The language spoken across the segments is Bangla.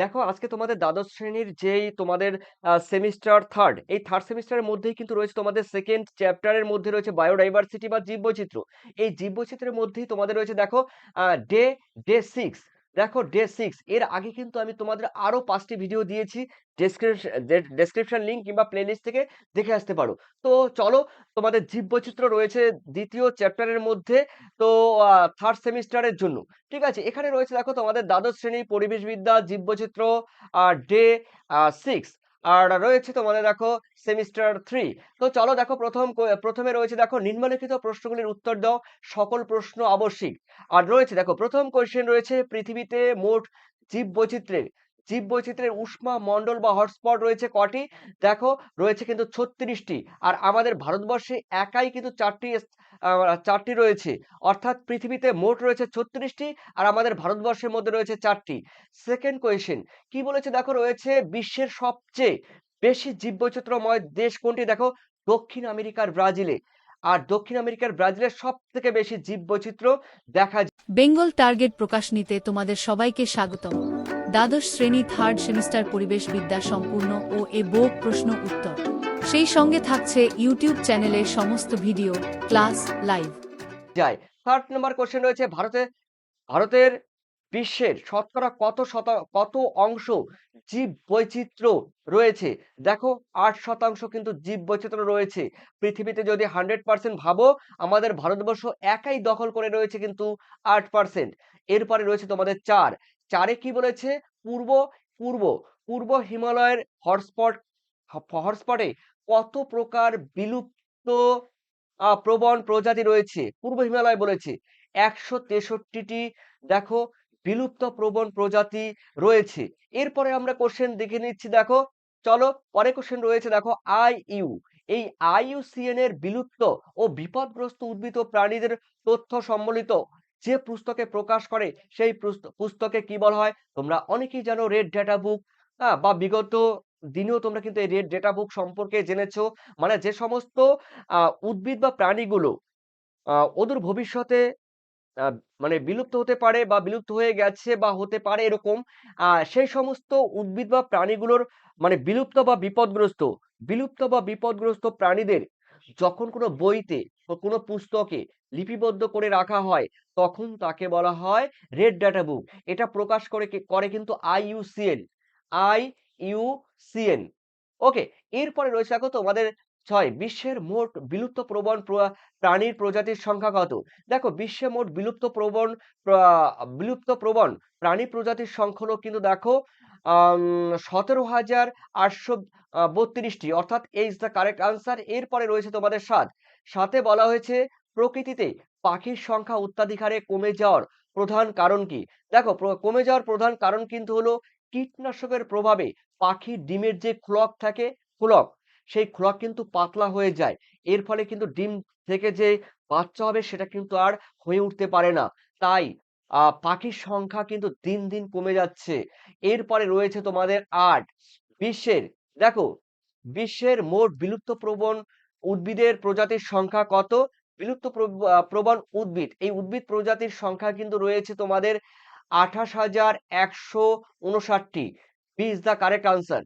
দেখো, আজকে তোমাদের দ্বাদশ শ্রেণির যেই তোমাদের সেমিস্টার থার্ড এই থার্ড সেমিস্টারের মধ্যেই কিন্তু রয়েছে তোমাদের সেকেন্ড চ্যাপ্টারের মধ্যে রয়েছে বায়োডাইভার্সিটি বা জীববৈচিত্র্য। এই জীববৈচিত্র্যের মধ্যেই তোমাদের রয়েছে দেখো ডে ডে সিক্স দেখো ডে সিক্স এর আগে কিন্তু আমি তোমাদের আরও পাঁচটি ভিডিও দিয়েছি। ডেসক্রিপশন লিঙ্ক কিংবা প্লেলিস্ট থেকে দেখে আসতে পারো। তো চলো, তোমাদের জীববৈচিত্র্য রয়েছে দ্বিতীয় চ্যাপ্টারের মধ্যে, তো থার্ড সেমিস্টারের জন্য। ঠিক আছে? এখানে রয়েছে দেখো তোমাদের দ্বাদশ শ্রেণি পরিবেশবিদ্যা, জীববৈচিত্র্য ডে সিক্স আর রয়েছে তোমাদের দেখো সেমিস্টার থ্রি। তো চলো দেখো প্রথম প্রথমে রয়েছে দেখো নিম্নলিখিত প্রশ্নগুলির উত্তর দাও, সকল প্রশ্ন আবশ্যিক। আর রয়েছে দেখো প্রথম কোয়েশ্চেন রয়েছে পৃথিবীতে মোট জীব বৈচিত্র্যের জীব বৈচিত্র্যের উষ্মা মন্ডল বা হটস্পট রয়েছে কটি? দেখো, রয়েছে কিন্তু ছত্রিশটি। আর আমাদের ভারতবর্ষে একাই কিন্তু চারটি চারটি রয়েছে। অর্থাৎ পৃথিবীতে মোট রয়েছে ছত্রিশটি আর আমাদের ভারতবর্ষের মধ্যে রয়েছে চারটি। সেকেন্ড কোয়েশ্চেন কি বলেছে? দেখো, রয়েছে বিশ্বের সবচেয়ে বেশি জীববৈচিত্র্যময় দেশ কোনটি? দেখো, দক্ষিণ আমেরিকার ব্রাজিলে। আর দক্ষিণ আমেরিকার ব্রাজিলের সব থেকে বেশি জীববৈচিত্র্য দেখা যায়। বেঙ্গল টার্গেট প্রকাশ নিতে তোমাদের সবাইকে স্বাগতম। দ্বাদশ শ্রেণি থার্ড সেমিস্টার পরিবেশ বিদ্যা সম্পূর্ণ ও এ বোক প্রশ্ন উত্তর। সেই সঙ্গে থাকছে ইউটিউব চ্যানেলের সমস্ত ভিডিও ক্লাস লাইভ যায় থার্ড নাম্বার কোশ্চেন রয়েছে, ভারতে, ভারতের বিশ্বের শতকরা কত শত, কত অংশ জীব বৈচিত্র্য রয়েছে? দেখো, আট শতাংশ কিন্তু জীব বৈচিত্র্য রয়েছে। পৃথিবীতে যদি হান্ড্রেড পার্সেন্ট ভাবো, আমাদের ভারতবর্ষ একাই দখল করে রয়েছে কিন্তু আট পার্সেন্ট এরপরে রয়েছে তোমাদের চার। চারে কি বলেছে? পূর্ব পূর্ব পূর্ব হিমালয়ের হটস্পট হটস্পটে কত প্রকার বিলুপ্ত প্রবণ প্রজাতি রয়েছে? পূর্ব হিমালয় বলেছে একশো তেষট্টিটি, দেখো, বিলুপ্ত প্রবণ প্রজাতি রয়েছে। এরপরে আমরা কোশ্চেন দেখে নিচ্ছি, দেখো, চলো পরে কোশ্চেন রয়েছে, দেখো আই ইউ এই আইইউসিএন এর বিলুপ্ত ও বিপদগ্রস্ত উদ্ভিদ ও প্রাণীদের তথ্য সম্বলিত যে পুস্তকে প্রকাশ করে সেই পুস্তকে কি বলা হয়? তোমরা অনেকেই জানো রেড ডেটা বুক বা বিগত দিনেও তোমরা কিন্তু এই রেড ডেটা বুক সম্পর্কে জেনেছো। মানে যে সমস্ত উদ্ভিদ বা প্রাণীগুলো ওদের ভবিষ্যতে মানে বিলুপ্ত হতে পারে বা বিলুপ্ত হয়ে গেছে বা হতে পারে এরকম সেই সমস্ত উদ্ভিদ বা প্রাণীগুলোর মানে বিলুপ্ত বা বিপদগ্রস্ত, বিলুপ্ত বা বিপদগ্রস্ত প্রাণীদের যখন কোনো বইতে কোনো পুস্তকে লিপিবদ্ধ করে রাখা হয়, তখন তাকে বলা হয় রেড ডাটা বুক এটা প্রকাশ করে করে কিন্তু আইইউসিএন আই ইউসিএন ওকে এরপরে রয়েছে দেখো তোমাদের ছয়, বিশ্বের মোট বিলুপ্ত প্রবণ প্রাণীর প্রজাতির সংখ্যা কত? দেখো, বিশ্বে মোট বিলুপ্ত প্রবণ বিলুপ্ত প্রবণ প্রাণী প্রজাতির সংখ্যা কিন্তু দেখো সতেরো হাজার আটশো বত্রিশটি। অর্থাৎ ইজ দ্য কারেক্ট আনসার এরপরে রয়েছে তোমাদের সাত। সাথে বলা হয়েছে, প্রকৃতিতে পাখির সংখ্যা অত্যাধিক কমে যাওয়ার প্রধান কারণ কি? দেখো কমে যাওয়ার প্রধান কারণ কিন্তু হলো কীটনাশকের প্রভাবে পাখির ডিমের যে ক্লক থাকে, ক্লক সেই খোরাক কিন্তু পাতলা হয়ে যায়। এর ফলে কিন্তু ডিম থেকে যে বাচ্চা হবে সেটা কিন্তু আর হয়ে উঠতে পারে না। তাই পাখির সংখ্যা কিন্তু দিন দিন কমে যাচ্ছে। এরপরে রয়েছে তোমাদের আট বিশ্বের, দেখো, বিশ্বের মোট বিলুপ্ত প্রবণ উদ্ভিদের প্রজাতির সংখ্যা কত? বিলুপ্ত প্রবণ উদ্ভিদ। এই উদ্ভিদ প্রজাতির সংখ্যা কিন্তু রয়েছে তোমাদের আঠাশ হাজার একশো উনষাটটি B is the correct answer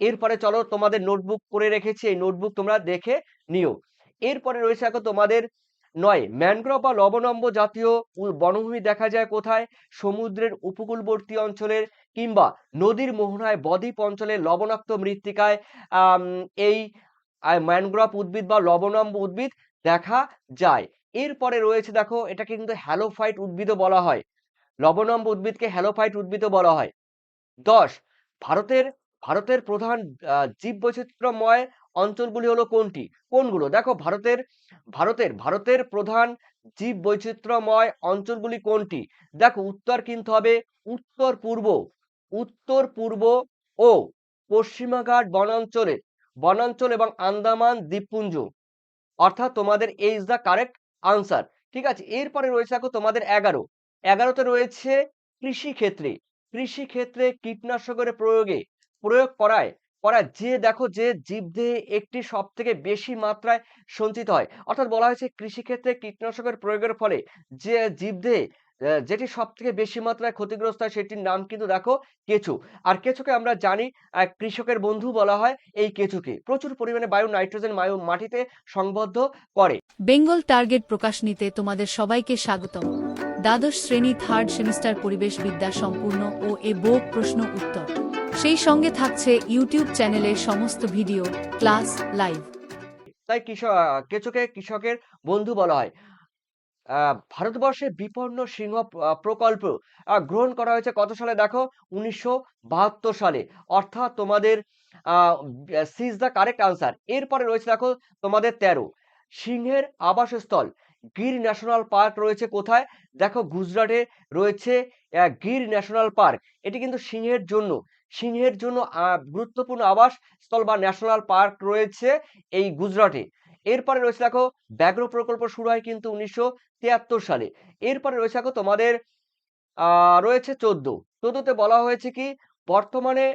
এরপরে চলো তোমাদের নোটবুক করে রেখেছি, এই নোটবুক তোমরা দেখে নিও। এরপরে রয়েছে এখন তোমাদের নয় ম্যানগ্রোভ বা লবণম্ব জাতীয় বনভূমি দেখা যায় কোথায়? সমুদ্রের উপকূলবর্তী অঞ্চলের কিংবা নদীর মোহনায় বদ্বীপ অঞ্চলের লবণাক্ত মৃত্তিকায় এই ম্যানগ্রোভ উদ্ভিদ বা লবণম্ব উদ্ভিদ দেখা যায়। এরপরে রয়েছে দেখো, এটাকে কিন্তু হ্যালোফাইট উদ্ভিদও বলা হয়। লবণম্ব উদ্ভিদকে হ্যালোফাইট উদ্ভিদও বলা হয়। দশ, ভারতের ভারতের প্রধান জীব বৈচিত্র্যময় অঞ্চলগুলি হলো কোনটি? কোনগুলো? দেখো ভারতের ভারতের ভারতের প্রধান জীব বৈচিত্র্যময় অঞ্চলগুলি কোনটি? দেখো উত্তর কিন্তু হবে উত্তর পূর্ব উত্তর পূর্ব ও পশ্চিমাঘাট বনাঞ্চলে বনাঞ্চল এবং আন্দামান দ্বীপপুঞ্জ। অর্থাৎ তোমাদের এই ইজ দ্য কারেক্ট আনসার ঠিক আছে, এরপরে রয়েছে দেখো তোমাদের এগারো। এগারোতে রয়েছে কৃষি ক্ষেত্রে কৃষি ক্ষেত্রে কীটনাশকের প্রয়োগে প্রয়োগ করায় করা যে দেখো যে জীবদেহে একটি সব থেকে বেশি মাত্রায় সঞ্চিত হয়। অর্থাৎ বলা হয়েছে কৃষিক্ষেত্রে কীটনাশকের প্রয়োগের ফলে যে জীবদেহে যেটি সব থেকে বেশি মাত্রায় ক্ষতিগ্রস্ত হয় সেটির নাম কিন্তু দেখো কেঁচু। আর কেঁচোকে আমরা জানি কৃষকের বন্ধু বলা হয় এই কেঁচুকে। প্রচুর পরিমাণে বায়ু, নাইট্রোজেন বায়ু মাটিতে সংবদ্ধ করে। বেঙ্গল টার্গেট প্রকাশ নিতে তোমাদের সবাইকে স্বাগতম। দ্বাদশ শ্রেণি থার্ড সেমিস্টার পরিবেশ বিদ্যা সম্পূর্ণ ও এ বোক প্রশ্ন উত্তর। সেই সঙ্গে থাকছে ইউটিউব চ্যানেলের সমস্ত ভিডিও ক্লাস লাইভ তাই কৃষক আহ, কৃষকের বন্ধু বলা হয়। ভারতবর্ষে বিপন্ন সিংহ প্রকল্প গ্রহণ করা হয়েছে কত সালে? দেখো উনিশশো বাহাত্তর সালে। অর্থাৎ তোমাদের সিজ দ্য কারেক্ট আনসার এরপরে রয়েছে দেখো তোমাদের তেরো। সিংহের আবাসস্থল। গির ন্যাশনাল পার্ক রয়েছে কোথায়? দেখো গুজরাটে রয়েছে গির ন্যাশনাল পার্ক। এটি কিন্তু সিংহের জন্য সিংহের জন্য গুরুত্বপূর্ণ আবাস স্থল বা ন্যাশনাল পার্ক রয়েছে এই গুজরাটে। এরপরে রয়েছে দেখো, ব্যাঘ্র প্রকল্প শুরু হয় কিন্তু উনিশশো তিয়াত্তর সালে। এরপরে রয়েছে দেখো তোমাদের রয়েছে চোদ্দ। চোদ্দতে বলা হয়েছে কি, বর্তমানে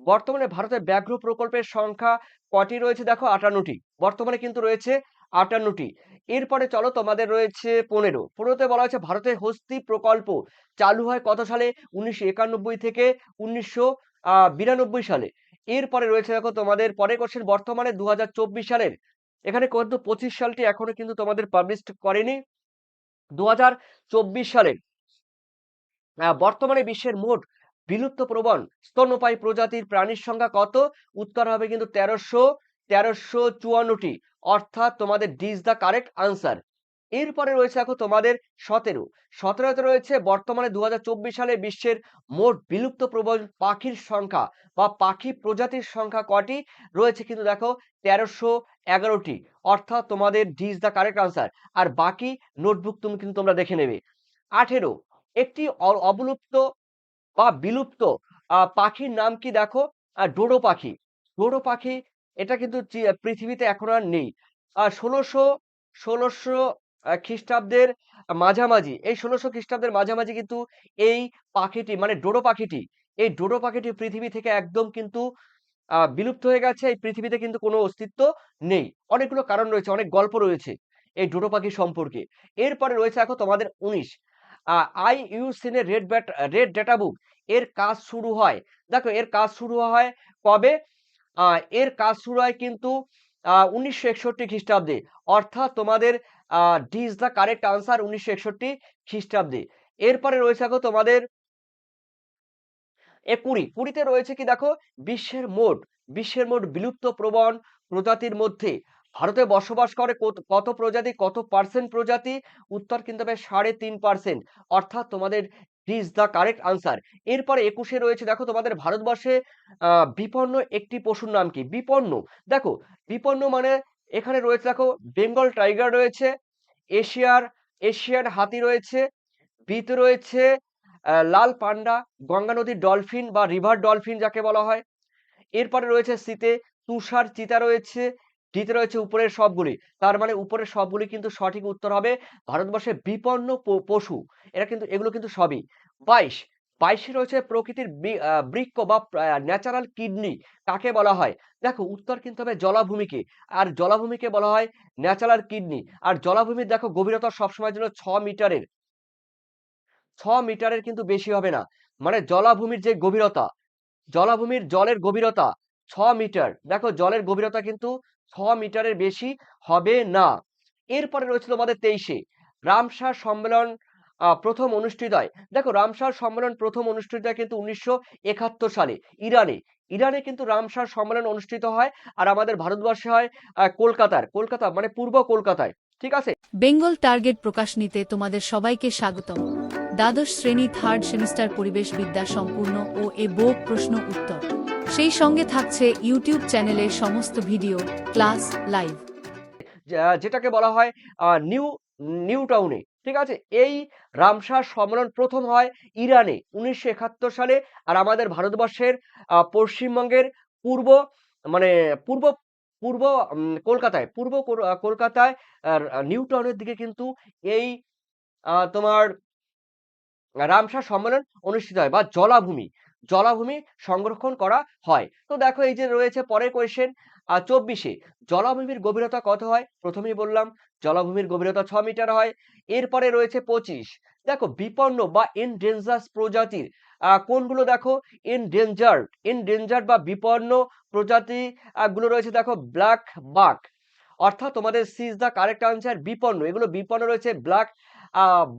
বর্তমানে ভারতের ব্যাঘ্র প্রকল্পের সংখ্যা কটি রয়েছে? দেখো আটান্নটি। বর্তমানে কিন্তু রয়েছে আটান্নটি। এরপরে চলো তোমাদের রয়েছে পনেরো। পনেরোতে বলা হয়েছে ভারতের হস্তি প্রকল্প চালু হয় কত সালে? উনিশশো একানব্বই থেকে উনিশশো বিরানব্বই সালে। এরপরে রয়েছে দেখো তোমাদের পরের কোশ্চেন বর্তমানে দু হাজার চব্বিশ সালের। এখানে কিন্তু পঁচিশ সালটি এখনও কিন্তু তোমাদের পাবলিশ করেনি। দু সালের বর্তমানে বিশ্বের মোট বিলুপ্ত প্রবণ স্তন্যপায়ী প্রজাতির প্রাণীর সংখ্যা কত? উত্তর হবে কিন্তু তেরোশো তেরোশো চুয়ান্নটি। অর্থাৎ তোমাদের ডিজ দ্য কারেক্ট আনসার এরপরে রয়েছে দেখো তোমাদের সতেরো। সতেরোতে রয়েছে বর্তমানে দু হাজার চব্বিশ সালে বিশ্বের মোট বিলুপ্ত প্রবল পাখির সংখ্যা বা পাখি প্রজাতির সংখ্যা কটি? রয়েছে কিন্তু দেখো তেরোশো এগারোটি। অর্থাৎ তোমাদের ডিজ দ্য কারেক্ট আনসার আর বাকি নোটবুক তুমি কিন্তু তোমরা দেখে নেবে। আঠেরো, একটি অবলুপ্ত বা বিলুপ্ত পাখির নাম কি দেখো? ডোডো পাখি। ডোডো পাখি এটা কিন্তু পৃথিবীতে এখন আর নেই। আর ষোলোশো ষোলোশো খ্রিস্টাব্দের মাঝামাঝি, এই ষোলোশো খ্রিস্টাব্দের মাঝামাঝি কিন্তু এই পাখিটি মানে ডোডো পাখিটি, এই ডোডো পাখিটি পৃথিবী থেকে একদম কিন্তু বিলুপ্ত হয়ে গেছে, এই পৃথিবীতে কিন্তু কোনো অস্তিত্ব নেই। অনেকগুলো কারণ রয়েছে, অনেক গল্প রয়েছে এই ডোডো পাখি সম্পর্কে। এরপরে রয়েছে এখন তোমাদের উনিশ। I U ইউসিনের red bat, red data book, এর কাজ শুরু হয়। দেখো, এর কাজ শুরু হয় কবে? এর কাজ শুরু হয় কিন্তু উনিশশো একষট্টি খ্রিস্টাব্দে। অর্থাৎ তোমাদের ডিজ দ্য কারেক্ট আনসার উনিশশো একষট্টি খ্রিস্টাব্দে। এরপরে রয়েছে দেখো তোমাদের এ কুড়ি। কুড়িতে রয়েছে কি দেখো? বিশ্বের মোট বিশ্বের মোট বিলুপ্ত প্রবণ প্রজাতির মধ্যে। ভারতে বসবাস করে কত- কত প্রজাতি, কত পার্সেন্ট প্রজাতি? উত্তর কিন্তু হবে সাড়ে তিন পার্সেন্ট অর্থাৎ তোমাদের ইজ দ্য কারেক্ট আনসার এরপরে একুশে রয়েছে, দেখো তোমাদের ভারতবর্ষে বিপন্ন একটি পশুর নাম কি? বিপন্ন। দেখো, বিপন্ন মানে এখানে রয়েছে, দেখো, বেঙ্গল টাইগার রয়েছে, এশিয়ার এশিয়ার হাতি রয়েছে, বিতে রয়েছে লাল পান্ডা, গঙ্গা নদীর ডলফিন বা রিভার ডলফিন যাকে বলা হয়। এরপরে রয়েছে শীতে তুষার, চিতা রয়েছে ডিতে রয়েছে উপরের সবগুলি। তার মানে উপরের সবগুলি কিন্তু সঠিক উত্তর হবে ভারতবর্ষে বিপন্ন পশু। এরা কিন্তু, এগুলো কিন্তু সবই। বাইশ, বাইশে রয়েছে প্রকৃতির বৃক্ষ বা ন্যাচারাল কিডনি কাকে বলা হয়? দেখো, উত্তর কিন্তু হবে জলাভূমিকে। আর জলাভূমিকে বলা হয় ন্যাচারাল কিডনি আর জলাভূমির দেখো, গভীরতা সবসময়ের জন্য ছ মিটারের। ছ মিটারের কিন্তু বেশি হবে না। মানে জলাভূমির যে গভীরতা, জলাভূমির জলের গভীরতা ছ মিটার। দেখো, জলের গভীরতা কিন্তু ছ মিটারের বেশি হবে না। এরপরে রয়েছে তোমাদের তেইশে। রামসার সম্মেলন প্রথম অনুষ্ঠিত হয় দেখো, রামসার সম্মেলন প্রথম অনুষ্ঠিত হয় কিন্তু উনিশশো একাত্তর সালে ইরানে। ইরানে কিন্তু রামসার সম্মেলন অনুষ্ঠিত হয় আর আমাদের ভারতবর্ষে হয় কলকাতার। কলকাতা মানে পূর্ব কলকাতায়। ঠিক আছে? বেঙ্গল টার্গেট প্রকাশ নিতে তোমাদের সবাইকে স্বাগতম। দ্বাদশ শ্রেণি থার্ড সেমিস্টার পরিবেশ বিদ্যা সম্পূর্ণ ও এ বোক প্রশ্ন উত্তর। সেই সঙ্গে থাকছে ইউটিউব চ্যানেলের সমস্ত ভিডিও, ক্লাস, লাইভ। যেটাকে বলা হয় নিউ নিউ টাউনে, ঠিক আছে? এই রামসার সম্মেলন প্রথম হয় ইরানে উনিশশো একাত্তর সালে আর আমাদের ভারতবর্ষের পশ্চিমবঙ্গের পূর্ব মানে পূর্ব পূর্ব কলকাতায় পূর্ব কলকাতায় নিউ টাউনের দিকে কিন্তু এই তোমার রামসার সম্মেলন অনুষ্ঠিত হয় বা জলাভূমি জলাভূমি সংরক্ষণ করা হয়। তো দেখো এই যে রয়েছে পরের কোয়েশ্চেন আর চব্বিশে। জলাভূমির গভীরতা কত হয়? প্রথমেই বললাম, জলাভূমির গভীরতা ছ মিটার হয়। এরপরে রয়েছে পঁচিশ। দেখো বিপন্ন বা এনডেঞ্জার্স প্রজাতির কোনগুলো দেখো? এনডেঞ্জার্ড এনডেঞ্জার্ড বা বিপন্ন প্রজাতি গুলো রয়েছে দেখো ব্ল্যাক বাক অর্থাৎ তোমাদের C is the correct answer বিপন্ন। এগুলো বিপন্ন রয়েছে ব্ল্যাক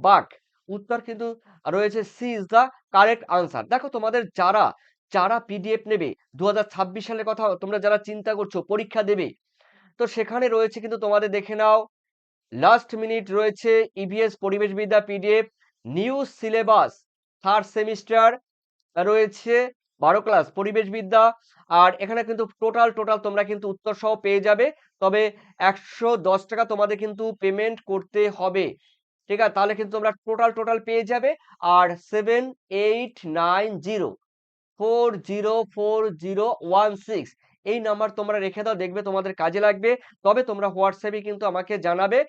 বাক উত্তর কিন্তু রয়েছে C is the correct answer দেখো তোমাদের যারা যারা পিডিএফ নেবে দু হাজার ছাব্বিশ সালের কথা তোমরা যারা চিন্তা করছ, পরীক্ষা দেবে, তো সেখানে রয়েছে কিন্তু তোমাদের দেখে নাও লাস্ট মিনিট রয়েছে EVS পরিবেশবিদ্যা PDF new syllabus third semester রয়েছে বারো ক্লাস পরিবেশবিদ্যা, আর এখানে কিন্তু টোটাল টোটাল তোমরা কিন্তু উত্তর সহ পেয়ে যাবে, তবে একশো দশ টাকা তোমাদের কিন্তু পেমেন্ট করতে হবে। ঠিক আছে? তাহলে কিন্তু তোমরা টোটাল টোটাল পেয়ে যাবে। আর seven eight nine zero four zero four zero one six এই নাম্বার তোমরা রেখে দাও, দেখবে তোমাদের কাজে লাগবে। তবে তোমরা হোয়াটসঅ্যাপে কিন্তু আমাকে জানাবে।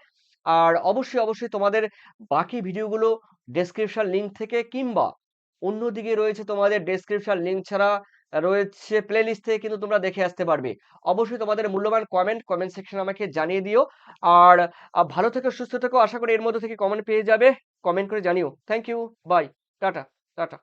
আর অবশ্যই অবশ্যই তোমাদের বাকি ভিডিওগুলো ডেসক্রিপশন লিঙ্ক থেকে কিংবা অন্যদিকে রয়েছে তোমাদের ডেসক্রিপশন লিঙ্ক ছাড়া রয়েছে প্লে লিস্ট থেকে কিন্তু তোমরা দেখে আসতে পারবে। অবশ্যই তোমাদের মূল্যবান কমেন্ট কমেন্ট সেকশন আমাকে জানিয়ে দিও। আর ভালো থেকো, সুস্থ থেকো, আশা করি এর মধ্যে থেকে কমেন্ট পেয়ে যাবে। কমেন্ট করে জানিও। Thank you bye tata tata